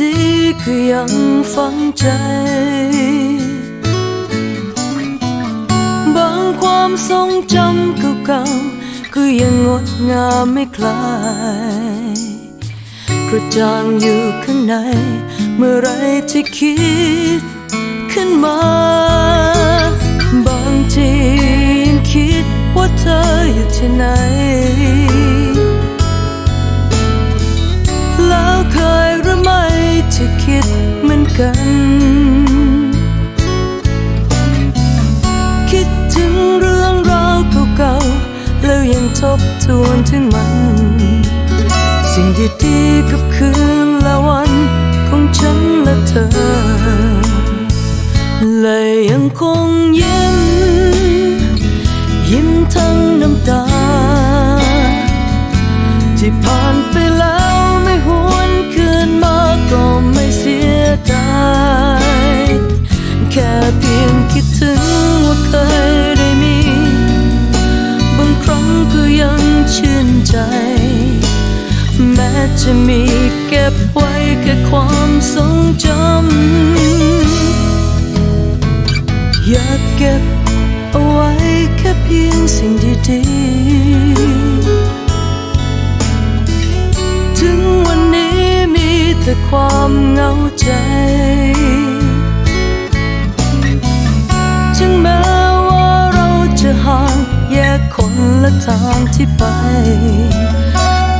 ดีก็ยังฝังใจ บางความทรงจำเก่าๆก็ยังงดงามไม่คลายกระจ่างอยู่ข้างใน เมื่อไรที่คิด กัน คิดถึงเรื่องราวเก่าๆแล้วยังทบทวนถึงมัน สิ่งดีๆกับคืนและวันของฉันและเธอและยังคงยิ้มยิ้ จะมีเก็บไว้แค่ความทรงจำอยากเก็บเอาไว้แค่เพียงสิ่งดีๆ ถึงวันนี้มีแต่ความเหงาใจ ถึงแม้ว่าเราจะห่างแยกคนละทางที่ไป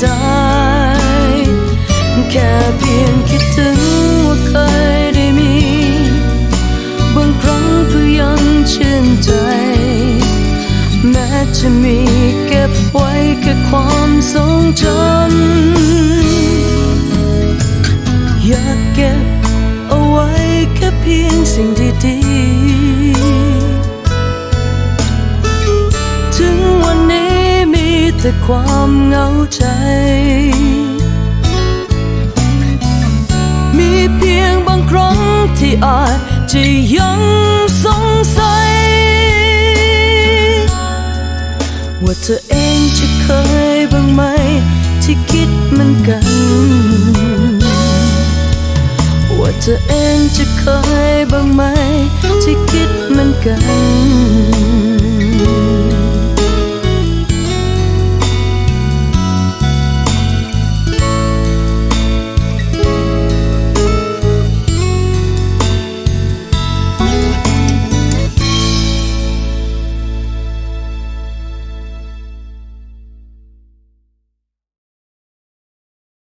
สียดายแค่เพียงคิดถึงว่าเคยได้มี บางครั้งก็ยังชื่นใจ แม้จะมีเก็บไว้แค่ความทรงจำอยากเก็บเอาไว้แค่เพียงสิ่งดีๆ แต่ความเหงาใจ มีเพียงบางครั้งที่อาจจะยังสงสัย ว่าเธอเองจะเคยบ้างไหม ที่คิดเหมือนกัน ว่าเธอเองจะเคยบ้างไหม ที่คิดเหมือนกัน